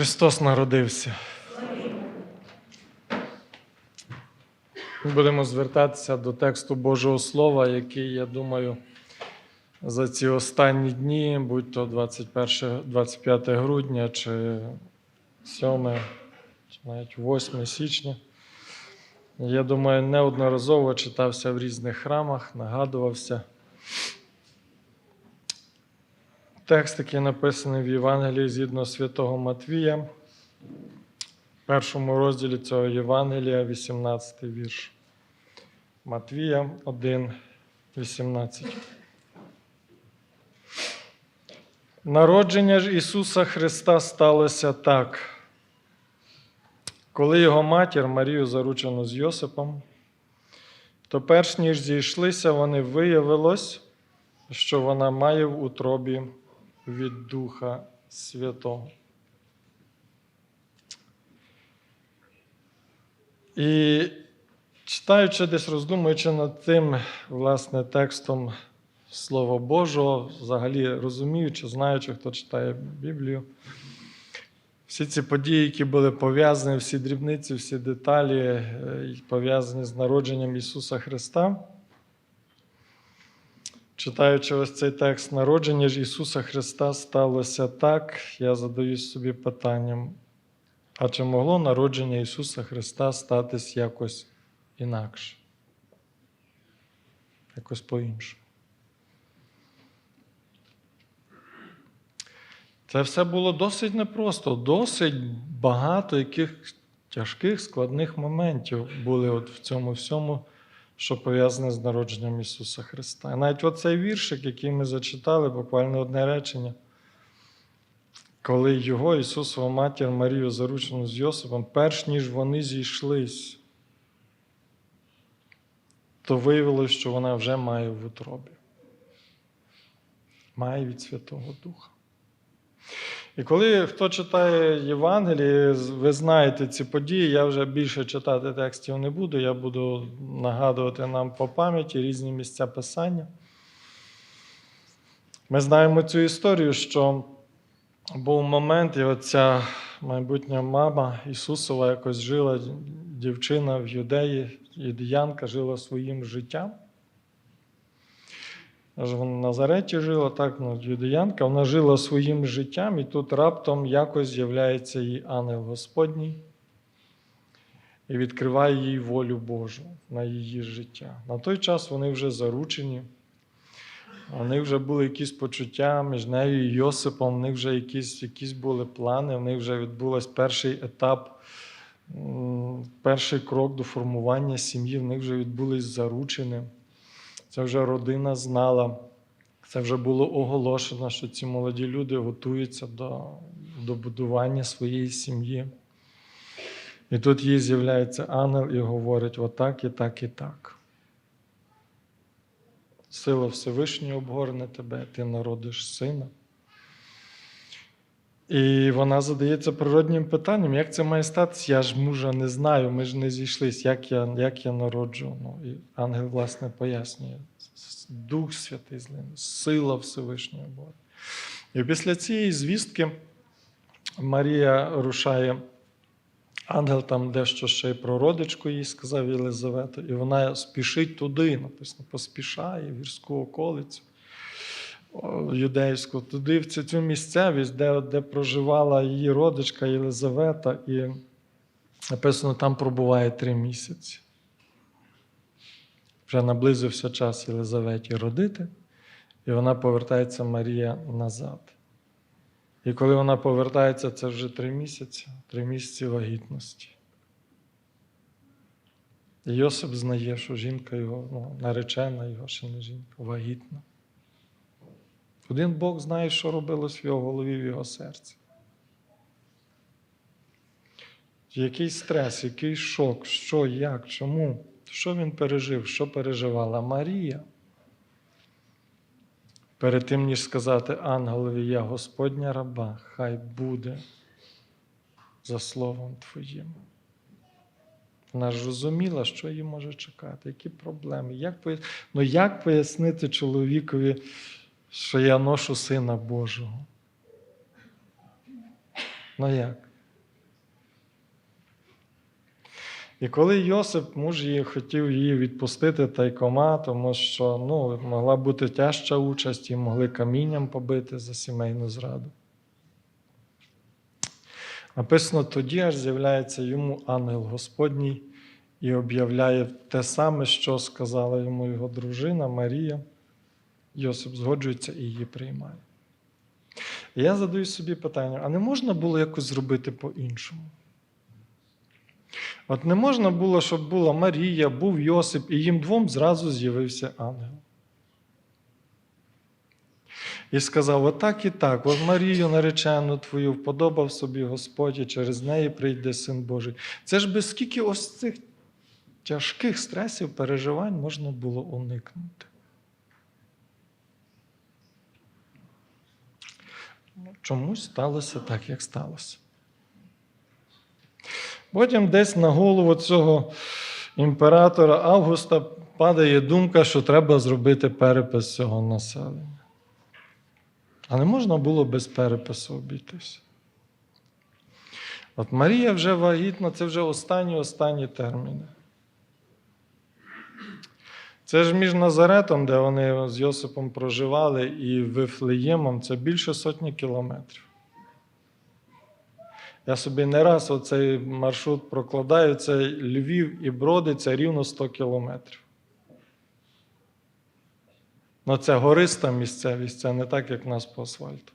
Христос народився. Будемо звертатися до тексту Божого Слова, який, я думаю, за ці останні дні, будь то 21, 25 грудня чи 7, чи навіть 8 січня, я думаю, неодноразово читався в різних храмах, нагадувався. Текст, який написаний в Євангелії згідно святого Матвія, в першому розділі цього Євангелія, 18 вірш. Матвія 1, 18. Народження ж Ісуса Христа сталося так. Коли його матір Марію заручено з Йосипом, то перш ніж зійшлися, вони виявилось, що вона має в утробі від Духа Святого. І читаючи десь, роздумуючи над тим власне текстом Слова Божого, взагалі розуміючи, знаючи, хто читає Біблію, всі ці події, які були пов'язані, всі дрібниці, всі деталі, е, пов'язані з народженням Ісуса Христа. Читаючи ось цей текст народження ж Ісуса Христа сталося так, я задаюсь собі питанням, а чи могло народження Ісуса Христа статись якось інакше? Якось по-іншому. Це все було досить непросто, досить багато яких тяжких, складних моментів були от в цьому всьому що пов'язане з народженням Ісуса Христа. І навіть оцей віршик, який ми зачитали, буквально одне речення, коли його, Ісусова матір Марію, заручену з Йосипом, перш ніж вони зійшлись, то виявилось, що вона вже має в утробі. Має від Святого Духа. І коли хто читає Євангеліє, ви знаєте ці події, я вже більше читати текстів не буду, я буду нагадувати нам по пам'яті різні місця писання. Ми знаємо цю історію, що був момент, і оця майбутня мама Ісусова якось жила, дівчина в юдеї, юдіянка жила своїм життям. Аж вона в Назареті жила, так, ну, юдеянка, вона жила своїм життям, і тут раптом якось з'являється їй ангел Господній і відкриває їй волю Божу на її життя. На той час вони вже заручені, у них вже були якісь почуття між нею і Йосипом, в них вже якісь, якісь були плани, в них вже відбувся перший етап, перший крок до формування сім'ї, в них вже відбулись заручені. Це вже родина знала, це вже було оголошено, що ці молоді люди готуються до, до будування своєї сім'ї. І тут їй з'являється ангел і говорить: отак, і так, і так. Сила Всевишнього обгорне тебе, ти народиш сина. І вона задається природнім питанням, як це має статися? Я ж мужа не знаю, ми ж не зійшлись, як я як я народжу. Ну, і ангел, власне, пояснює. Дух Святий з сила Всевишнього Бога. І після цієї звістки Марія рушає, ангел там дещо ще й про родичку їй сказав Єлизавету, і вона спішить туди, написано, поспішає в гірську околицю юдейську, туди, в цю, цю місцевість, де, де проживала її родичка Єлизавета, і написано, там пробуває три місяці. Вже наблизився час Єлизаветі родити, і вона повертається Марія назад. І коли вона повертається, це вже три місяці, три місяці вагітності. І Йосип знає, що жінка його, ну, наречена його, ще не жінка, вагітна. Один Бог знає, що робилось в його голові, в його серці. Який стрес, який шок, що, як, чому? Що він пережив, що переживала Марія? Перед тим, ніж сказати ангелові, я Господня раба, хай буде за словом Твоїм. Вона ж розуміла, що її може чекати, які проблеми. Як пояс... Ну, як пояснити чоловікові, що я ношу Сина Божого. Ну як? І коли Йосип, муж її хотів її відпустити тайкома, тому що ну, могла бути тяжча участь і могли камінням побити за сімейну зраду. Написано тоді аж з'являється йому ангел Господній і об'являє те саме, що сказала йому його дружина Марія. Йосип згоджується і її приймає. І я задаю собі питання: а не можна було якось зробити по-іншому? От не можна було, щоб була Марія, був Йосип, і їм двом зразу з'явився ангел. І сказав: отак і так, от Марію, наречену твою, вподобав собі Господь, і через неї прийде Син Божий. Це ж без скільки ось цих тяжких стресів, переживань можна було уникнути. Чомусь сталося так, як сталося. Потім десь на голову цього імператора Августа падає думка, що треба зробити перепис цього населення. А не можна було без перепису обійтися. От Марія вже вагітна, це вже останні останні терміни. Це ж між Назаретом, де вони з Йосипом проживали, і Вифлеємом це більше сотні кілометрів. Я собі не раз оцей маршрут прокладаю, це Львів і Броди, це рівно 100 кілометрів. Ну, це гориста місцевість, це не так, як в нас по асфальту.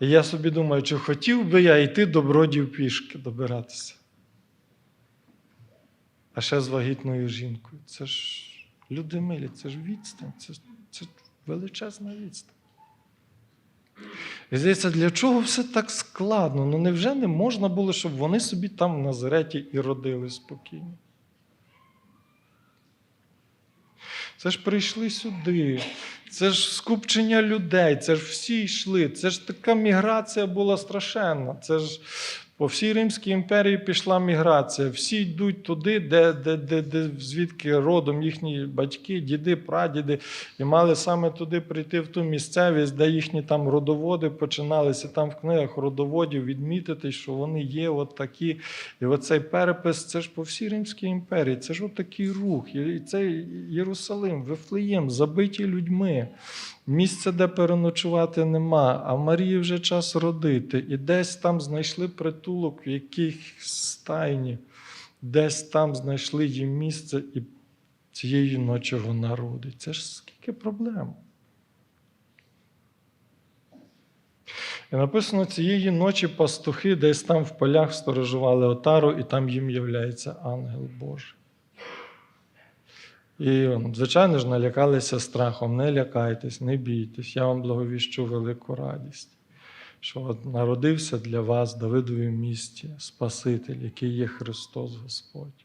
І я собі думаю, чи хотів би я йти до бродів пішки добиратися. А ще з вагітною жінкою. Це ж люди милі, це ж відстань, це, це величезна відстань. І здається, для чого все так складно? Ну невже не можна було, щоб вони собі там в Назареті і родили спокійно? Це ж прийшли сюди, це ж скупчення людей, це ж всі йшли, це ж така міграція була страшенна. Це ж по всій Римській імперії пішла міграція. Всі йдуть туди, де, де, де, де звідки родом їхні батьки, діди, прадіди, і мали саме туди прийти в ту місцевість, де їхні там родоводи починалися. Там в книгах родоводів відмітити, що вони є от такі. І оцей перепис це ж по всій Римській імперії. Це ж отакий рух. І цей Єрусалим, Вифлеєм, забиті людьми. Місця, де переночувати нема, а Марії вже час родити. І десь там знайшли притулок в якійсь стайні, десь там знайшли їм місце, і цієї ночі вона родить. Це ж скільки проблем. І написано, цієї ночі пастухи десь там в полях сторожували отару, і там їм являється ангел Божий. І, звичайно ж, налякалися страхом. Не лякайтесь, не бійтесь, я вам благовіщу велику радість, що от народився для вас Давидові місті Спаситель, який є Христос Господь.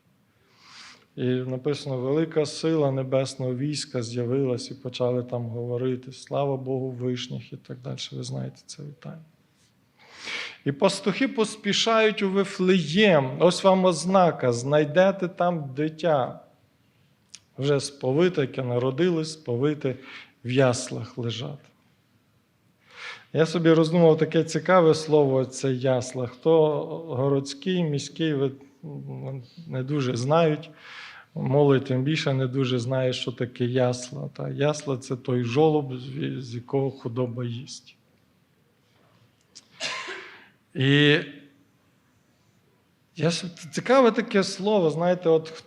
І написано, велика сила небесного війська з'явилась і почали там говорити. Слава Богу, вишніх і так далі. Ви знаєте це вітання. І пастухи поспішають у Вифлеєм. Ось вам ознака, знайдете там дитя вже сповите, яке народилось, сповите в яслах лежати. Я собі роздумав таке цікаве слово це ясла. Хто городський, міський, ви не дуже знають. Молодь тим більше не дуже знає, що таке ясла. Та ясла це той жолоб, з якого худоба їсть. І я, цікаве таке слово, знаєте, от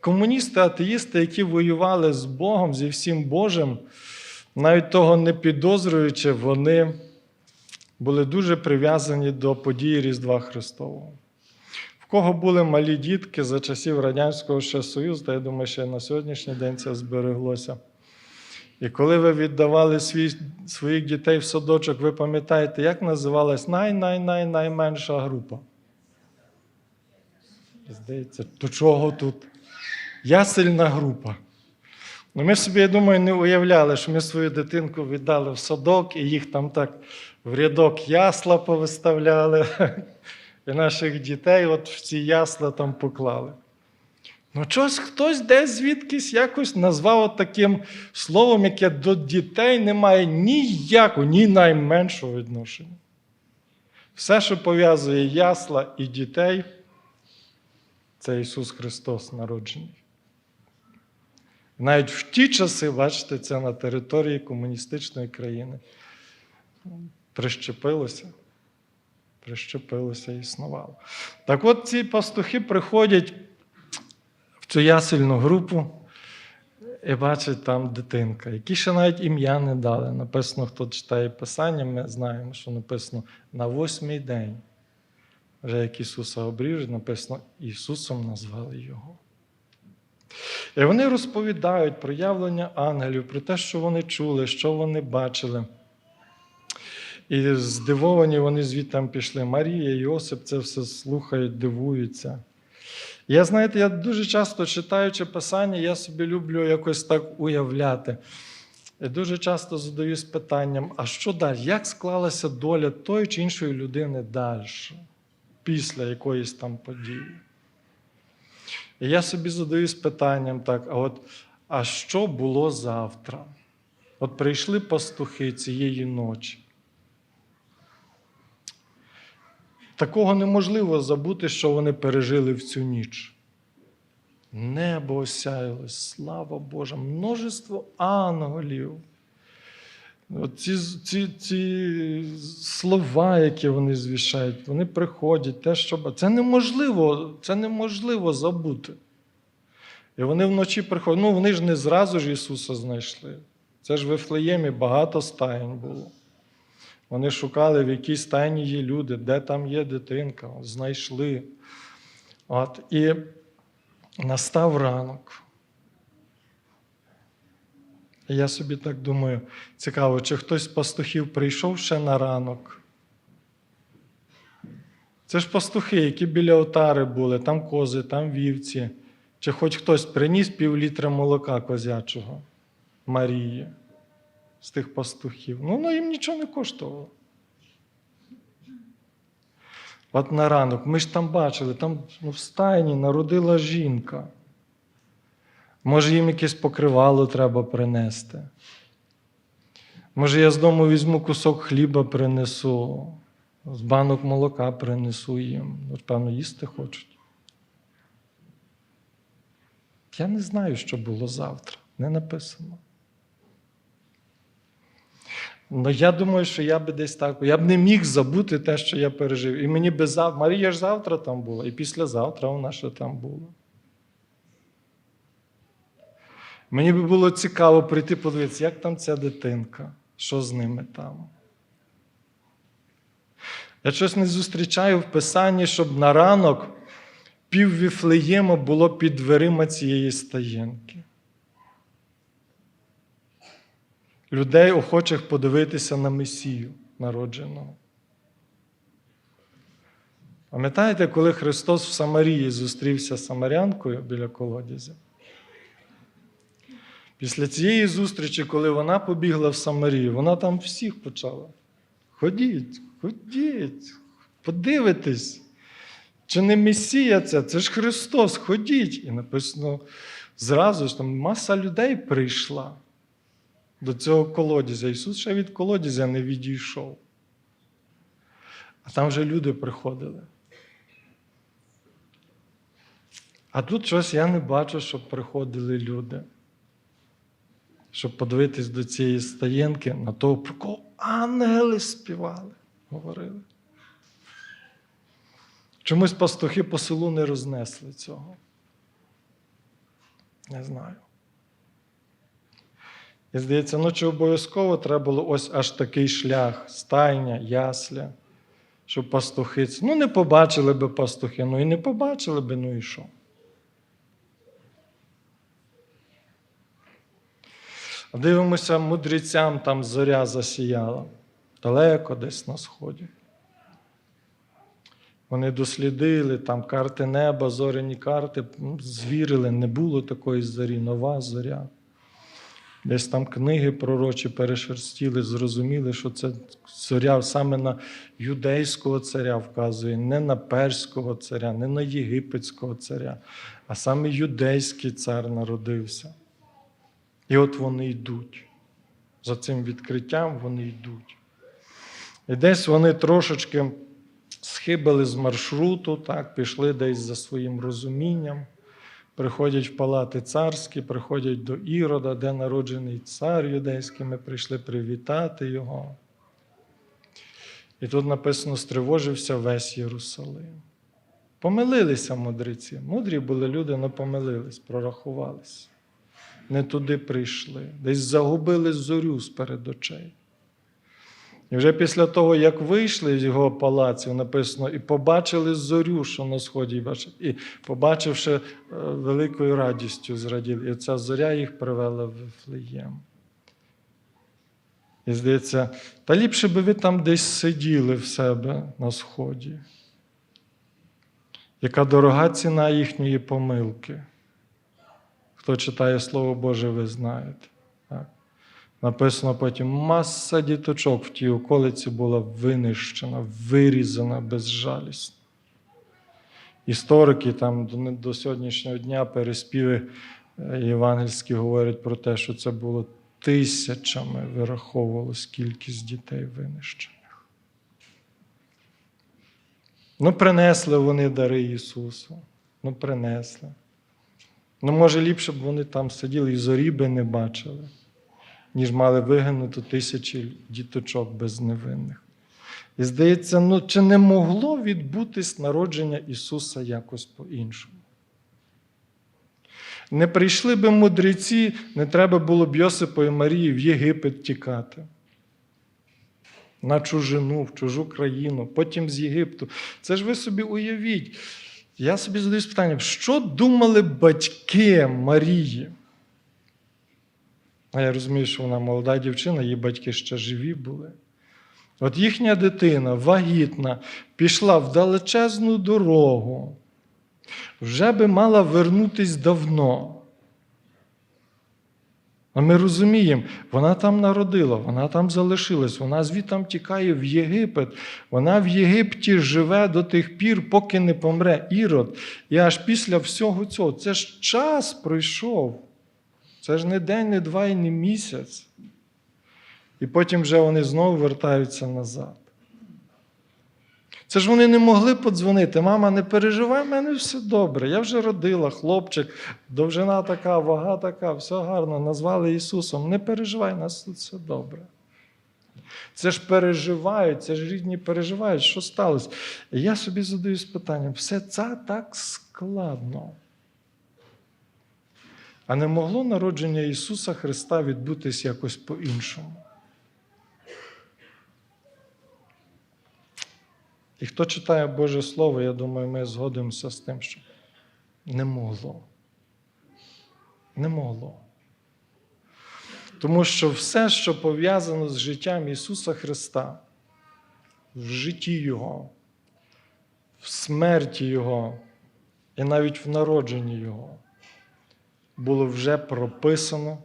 комуністи, атеїсти, які воювали з Богом, зі всім Божим, навіть того не підозрюючи, вони були дуже прив'язані до події Різдва Христового. В кого були малі дітки за часів Радянського ще Союзу, та я думаю, ще на сьогоднішній день це збереглося. І коли ви віддавали свій, своїх дітей в садочок, ви пам'ятаєте, як називалась най-най-най-найменша група? Здається, до чого тут? Ясельна група. Ну, Ми собі, я думаю, не уявляли, що ми свою дитинку віддали в садок, і їх там так в рядок ясла повиставляли, і наших дітей от в ці ясла там поклали. Ну, щось хтось десь звідкись якось назвав от таким словом, яке до дітей не має ніякого, ні найменшого відношення. Все, що пов'язує ясла і дітей, це Ісус Христос народжений. Навіть в ті часи, бачите, це на території комуністичної країни прищепилося, прищепилося і існувало. Так от ці пастухи приходять в цю ясельну групу і бачать там дитинка, які ще навіть ім'я не дали. Написано, хто читає Писання, ми знаємо, що написано на восьмий день. Вже як Ісуса обріжуть, написано, Ісусом назвали Його. І вони розповідають про явлення ангелів, про те, що вони чули, що вони бачили. І здивовані вони звідти пішли. Марія, Йосип це все слухають, дивуються. Я, знаєте, я дуже часто читаючи Писання, я собі люблю якось так уявляти. І дуже часто задаюсь питанням: а що далі? Як склалася доля тої чи іншої людини далі, після якоїсь там події? І я собі задаюсь питанням так: а от а що було завтра? От прийшли пастухи цієї ночі. Такого неможливо забути, що вони пережили в цю ніч. Небо осяялось, слава Божа, множество ангелів. От Ці, ці, слова, які вони звішають, вони приходять, те, що це неможливо, це неможливо забути. І вони вночі приходять. Ну, вони ж не зразу ж Ісуса знайшли. Це ж в Вифлеємі багато стаєнь було. Вони шукали, в якій стайні є люди, де там є дитинка, знайшли. От, і настав ранок. Я собі так думаю, цікаво, чи хтось з пастухів прийшов ще на ранок. Це ж пастухи, які біля отари були, там кози, там вівці. Чи хоч хтось приніс пів літра молока козячого Марії з тих пастухів. Ну, воно їм нічого не коштувало. От на ранок, ми ж там бачили, там ну, в стайні народила жінка. Може, їм якесь покривало треба принести. Може, я з дому візьму кусок хліба принесу, з банок молока принесу їм. Ну, певно, їсти хочуть. Я не знаю, що було завтра. Не написано. Ну, я думаю, що я би десь так. Я б не міг забути те, що я пережив. І мені би зав... Марія ж завтра там була, і післязавтра вона ще там була. Мені би було цікаво прийти подивитися, як там ця дитинка, що з ними там. Я щось не зустрічаю в Писанні, щоб на ранок пів Віфлеєма було під дверима цієї стаєнки. Людей, охочих подивитися на Месію народженого. Пам'ятаєте, коли Христос в Самарії зустрівся з Самарянкою біля колодязя? Після цієї зустрічі, коли вона побігла в Самарію, вона там всіх почала. Ходіть, ходіть, подивитесь. Чи не Месія це? Це ж Христос, ходіть. І написано зразу ж там маса людей прийшла до цього колодязя. Ісус ще від колодязя не відійшов. А там вже люди приходили. А тут щось я не бачу, щоб приходили люди. Щоб подивитись до цієї стаєнки на того, про кого ангели співали, говорили. Чомусь пастухи по селу не рознесли цього. Не знаю. І здається, ну чи обов'язково треба було ось аж такий шлях, стайня, ясля, щоб пастухи. Ну, не побачили би пастухи, ну і не побачили би, ну і що. Дивимося, мудрецям там зоря засіяла, далеко десь на сході. Вони дослідили там карти неба, зоряні карти, звірили, не було такої зорі, нова зоря. Десь там книги пророчі перешерстіли, зрозуміли, що це зоря саме на юдейського царя вказує, не на перського царя, не на єгипетського царя, а саме юдейський цар народився. І от вони йдуть. За цим відкриттям вони йдуть. І десь вони трошечки схибили з маршруту, так, пішли десь за своїм розумінням, приходять в палати царські, приходять до Ірода, де народжений цар юдейський, ми прийшли привітати його. І тут написано: стривожився весь Єрусалим. Помилилися мудреці. Мудрі були люди, але помилились, прорахувались. Не туди прийшли, десь загубили зорю перед очей. І вже після того, як вийшли з його палаців, написано, і побачили зорю, що на сході і побачивши е, великою радістю, зраділи. І ця зоря їх привела в Вифлеєм. І здається, та ліпше би ви там десь сиділи в себе на сході. Яка дорога ціна їхньої помилки? Хто читає Слово Боже, ви знаєте. Так? Написано потім: маса діточок в тій околиці була винищена, вирізана безжалісно. Історики там до, сьогоднішнього дня переспіви е, євангельські говорять про те, що це було тисячами вираховувалось кількість дітей винищених. Ну, принесли вони дари Ісусу. Ну, принесли. Ну, може, ліпше б вони там сиділи і зорі би не бачили, ніж мали вигинути тисячі діточок безневинних. І здається, ну чи не могло відбутись народження Ісуса якось по-іншому? Не прийшли би мудреці, не треба було б Йосипу і Марії в Єгипет тікати. На чужину, в чужу країну, потім з Єгипту. Це ж ви собі уявіть. Я собі задаю питанням, що думали батьки Марії? А я розумію, що вона молода дівчина, її батьки ще живі були. От їхня дитина, вагітна, пішла в далечезну дорогу, вже би мала вернутись давно. А ми розуміємо, вона там народила, вона там залишилась, вона звідтам тікає в Єгипет. Вона в Єгипті живе до тих пір, поки не помре Ірод. І аж після всього цього, це ж час пройшов. Це ж не день, не два і не місяць. І потім вже вони знову вертаються назад. Це ж вони не могли подзвонити. Мама, не переживай, в мене все добре. Я вже родила, хлопчик, довжина така, вага така, все гарно. Назвали Ісусом. Не переживай, у нас тут все добре. Це ж переживають, це ж рідні переживають, що сталося. І я собі задаюсь питанням: все це так складно. А не могло народження Ісуса Христа відбутись якось по-іншому? І хто читає Боже Слово, я думаю, ми згодимося з тим, що не могло. Не могло. Тому що все, що пов'язано з життям Ісуса Христа, в житті Його, в смерті Його і навіть в народженні Його, було вже прописано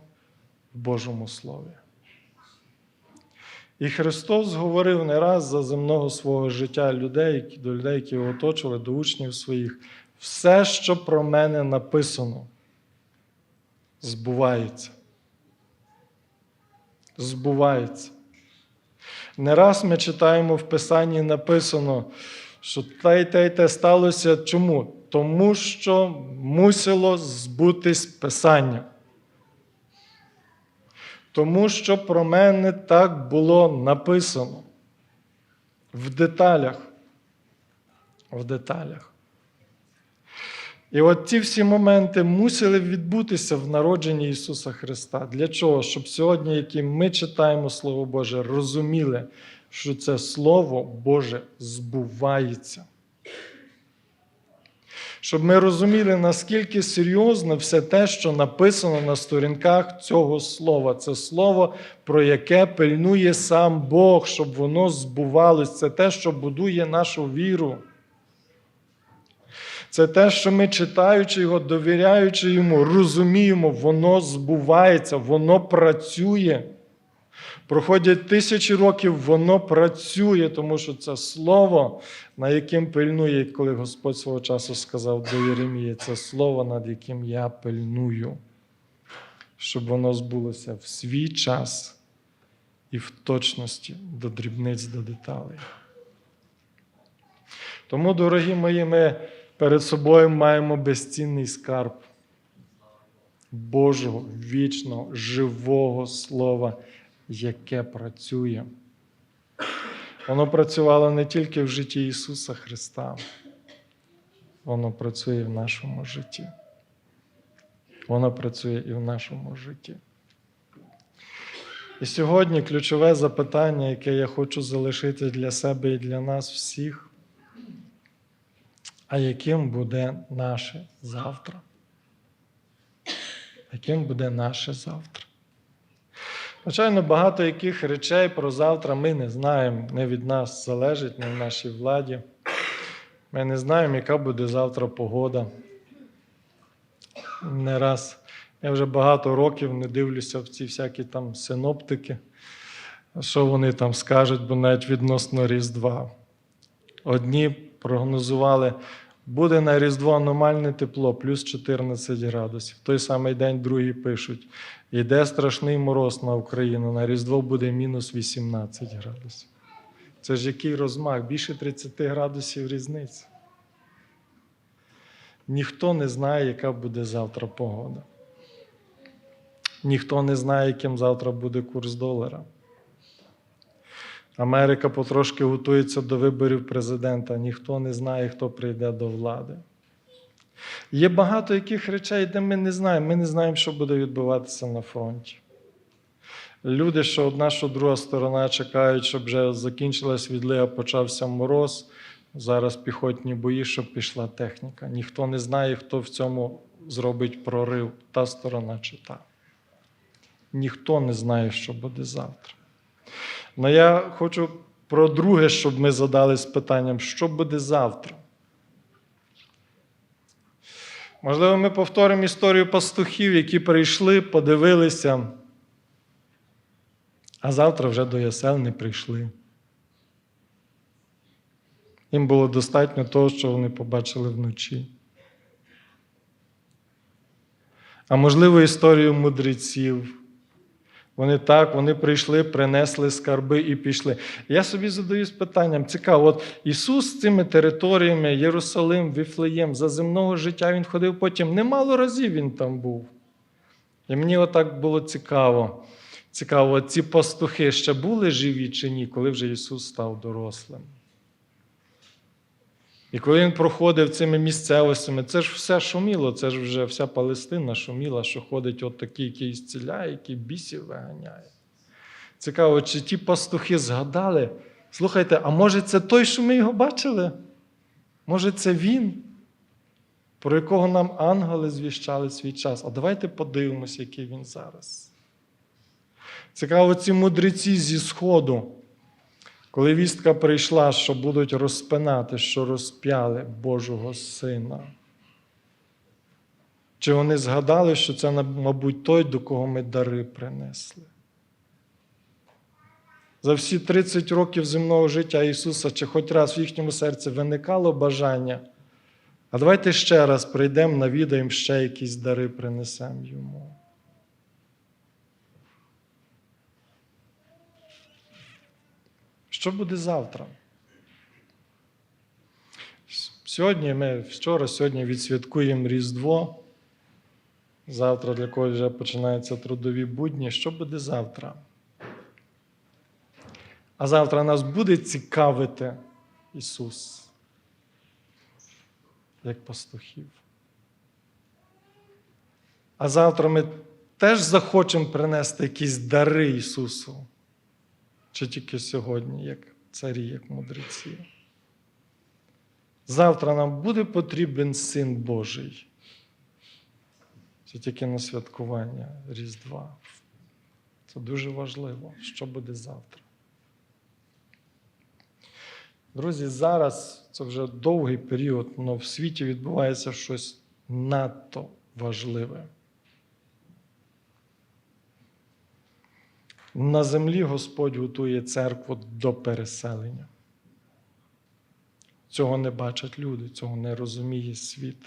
в Божому Слові. І Христос говорив не раз за земного свого життя людей, до людей, які його оточували, до учнів своїх. Все, що про мене написано, збувається. Збувається. Не раз ми читаємо в Писанні написано, що те й те й те сталося. Чому? Тому що мусило збутись Писання. Тому що про мене так було написано в деталях. В деталях. І от ці всі моменти мусили відбутися в народженні Ісуса Христа. Для чого? Щоб сьогодні, які ми читаємо Слово Боже, розуміли, що це Слово Боже збувається. Щоб ми розуміли, наскільки серйозно все те, що написано на сторінках цього слова. Це слово, про яке пильнує сам Бог, щоб воно збувалось. Це те, що будує нашу віру. Це те, що ми, читаючи його, довіряючи йому, розуміємо, воно збувається, воно працює. Проходять тисячі років, воно працює, тому що це слово, на яким пильнує, коли Господь свого часу сказав до Єремії, це слово, над яким я пильную, щоб воно збулося в свій час і в точності до дрібниць, до деталей. Тому, дорогі мої, ми перед собою маємо безцінний скарб Божого, вічного, живого Слова, яке працює. Воно працювало не тільки в житті Ісуса Христа, воно працює в нашому житті. Воно працює і в нашому житті. І сьогодні ключове запитання, яке я хочу залишити для себе і для нас всіх. А яким буде наше завтра? Яким буде наше завтра? Звичайно, багато яких речей про завтра ми не знаємо, не від нас залежить, не в нашій владі. Ми не знаємо, яка буде завтра погода. Не раз. Я вже багато років не дивлюся в ці всякі там синоптики, що вони там скажуть, бо навіть відносно Різдва. Одні прогнозували, буде на Різдво аномальне тепло, плюс 14 градусів. В той самий день другі пишуть: йде страшний мороз на Україну, на Різдво буде мінус 18 градусів. Це ж який розмах? Більше 30 градусів різниці. Ніхто не знає, яка буде завтра погода. Ніхто не знає, яким завтра буде курс долара. Америка потрошки готується до виборів президента. Ніхто не знає, хто прийде до влади. Є багато яких речей, де ми не знаємо. Ми не знаємо, що буде відбуватися на фронті. Люди, що одна, що друга сторона чекають, щоб вже закінчилась відлига, почався мороз. Зараз піхотні бої, щоб пішла техніка. Ніхто не знає, хто в цьому зробить прорив, та сторона чи та. Ніхто не знає, що буде завтра. Але я хочу про друге, щоб ми задались питанням, що буде завтра. Можливо, ми повторимо історію пастухів, які прийшли, подивилися, а завтра вже до ясел не прийшли. Їм було достатньо того, що вони побачили вночі. А можливо, історію мудреців. Вони так, вони прийшли, принесли скарби і пішли. Я собі задаюсь питанням: цікаво, от Ісус з цими територіями, Єрусалим, Віфлеєм, за земного життя Він ходив потім. Немало разів він там був. І мені отак було цікаво. Цікаво, ці пастухи ще були живі чи ні, коли вже Ісус став дорослим. І коли він проходив цими місцевостями, це ж все шуміло, це ж вже вся Палестина шуміла, що ходить от такий, який зціляє, який бісів виганяє. Цікаво, чи ті пастухи згадали, слухайте, а може це той, що ми його бачили? Може, це він, про якого нам ангели звіщали свій час? А давайте подивимося, який він зараз. Цікаво, ці мудреці зі Сходу. Коли вістка прийшла, що будуть розпинати, що розп'яли Божого Сина. Чи вони згадали, що це, мабуть, той, до кого ми дари принесли? За всі 30 років земного життя Ісуса, чи хоч раз в їхньому серці виникало бажання, а давайте ще раз прийдемо, навідаємо ще якісь дари принесемо йому. Що буде завтра? Сьогодні ми вчора, сьогодні відсвяткуємо Різдво. Завтра для когось вже починаються трудові будні. Що буде завтра? А завтра нас буде цікавити Ісус, як пастухів. А завтра ми теж захочемо принести якісь дари Ісусу. Чи тільки сьогодні, як царі, як мудреці. Завтра нам буде потрібен Син Божий. Це тільки на святкування Різдва. Це дуже важливо, що буде завтра. Друзі, зараз це вже довгий період, але в світі відбувається щось надто важливе. На землі Господь готує церкву до переселення. Цього не бачать люди, цього не розуміє світ.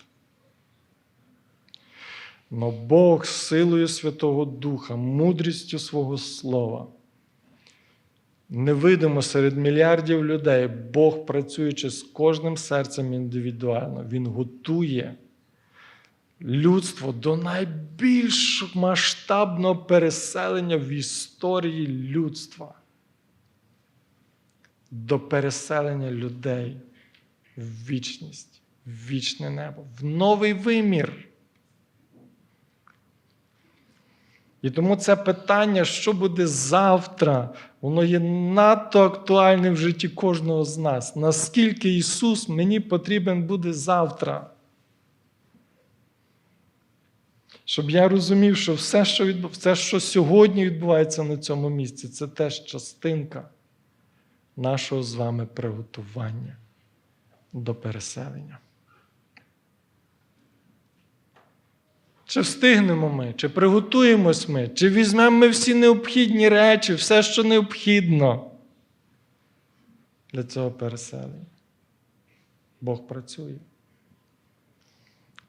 Но Бог силою Святого Духа, мудрістю свого Слова невидимо серед мільярдів людей, Бог, працюючи з кожним серцем індивідуально, Він готує людство до найбільш масштабного переселення в історії людства. До переселення людей в вічність, в вічне небо, в новий вимір. І тому це питання, що буде завтра, воно є надто актуальним в житті кожного з нас. Наскільки Ісус мені потрібен буде завтра? Щоб я розумів, що все, що відбу... все, що сьогодні відбувається на цьому місці, це теж частинка нашого з вами приготування до переселення. Чи встигнемо ми, чи приготуємось ми, чи візьмемо ми всі необхідні речі, все, що необхідно для цього переселення. Бог працює.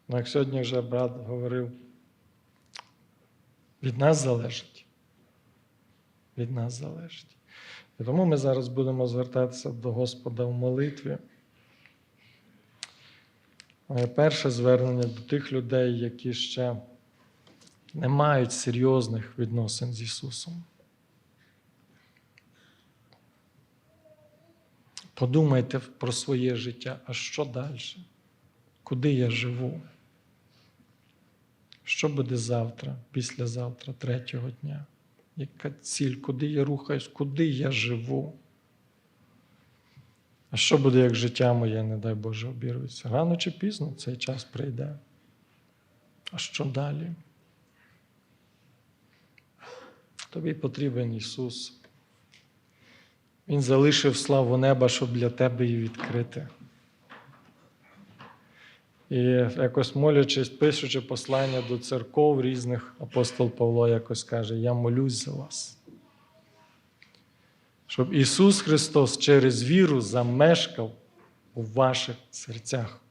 Ну, як сьогодні вже брат говорив, від нас залежить. Від нас залежить. І тому ми зараз будемо звертатися до Господа в молитві. Моє перше звернення до тих людей, які ще не мають серйозних відносин з Ісусом. Подумайте про своє життя, а що далі? Куди я живу? Що буде завтра, післязавтра, третього дня? Яка ціль? Куди я рухаюсь, куди я живу? А що буде, як життя моє, не дай Боже, обірветься? Рано чи пізно цей час прийде. А що далі? Тобі потрібен Ісус. Він залишив славу неба, щоб для тебе її відкрити. І якось молячись, пишучи послання до церков різних, апостол Павло якось каже: Я молюсь за вас. Щоб Ісус Христос через віру замешкав у ваших серцях.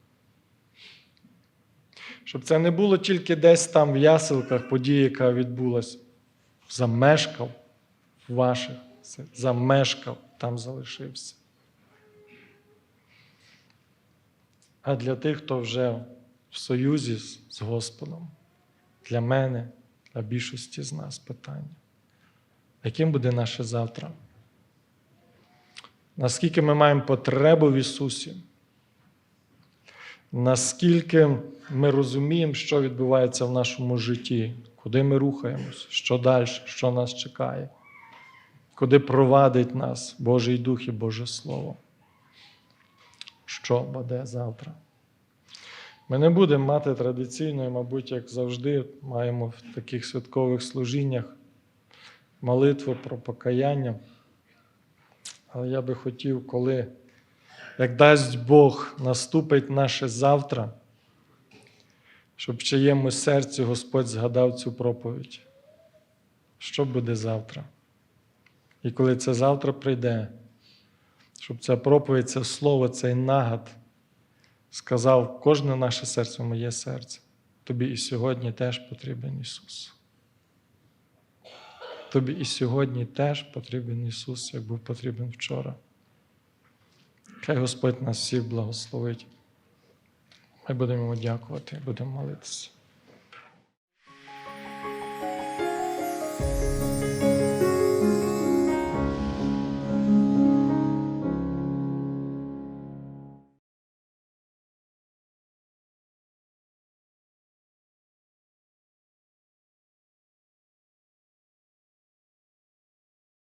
Щоб це не було тільки десь там в яселках подія, яка відбулася. Замешкав в ваших серцях. Замешкав, там залишився. А для тих, хто вже в союзі з- Господом, для мене, для більшості з нас питання. Яким буде наше завтра? Наскільки ми маємо потребу в Ісусі? Наскільки ми розуміємо, що відбувається в нашому житті, куди ми рухаємось, що далі, що нас чекає, куди провадить нас Божий Дух і Боже Слово? Що буде завтра? Ми не будемо мати традиційної, мабуть, як завжди, маємо в таких святкових служіннях молитву про покаяння. Але я би хотів, коли, як дасть Бог, наступить наше завтра, щоб в чиємусь серці Господь згадав цю проповідь. Що буде завтра? І коли це завтра прийде, щоб ця проповідь, це слово, цей нагад сказав кожне наше серце, моє серце. Тобі і сьогодні теж потрібен Ісус. Тобі і сьогодні теж потрібен Ісус, як був потрібен вчора. Хай Господь нас всіх благословить. Ми будемо йому дякувати, будемо молитися.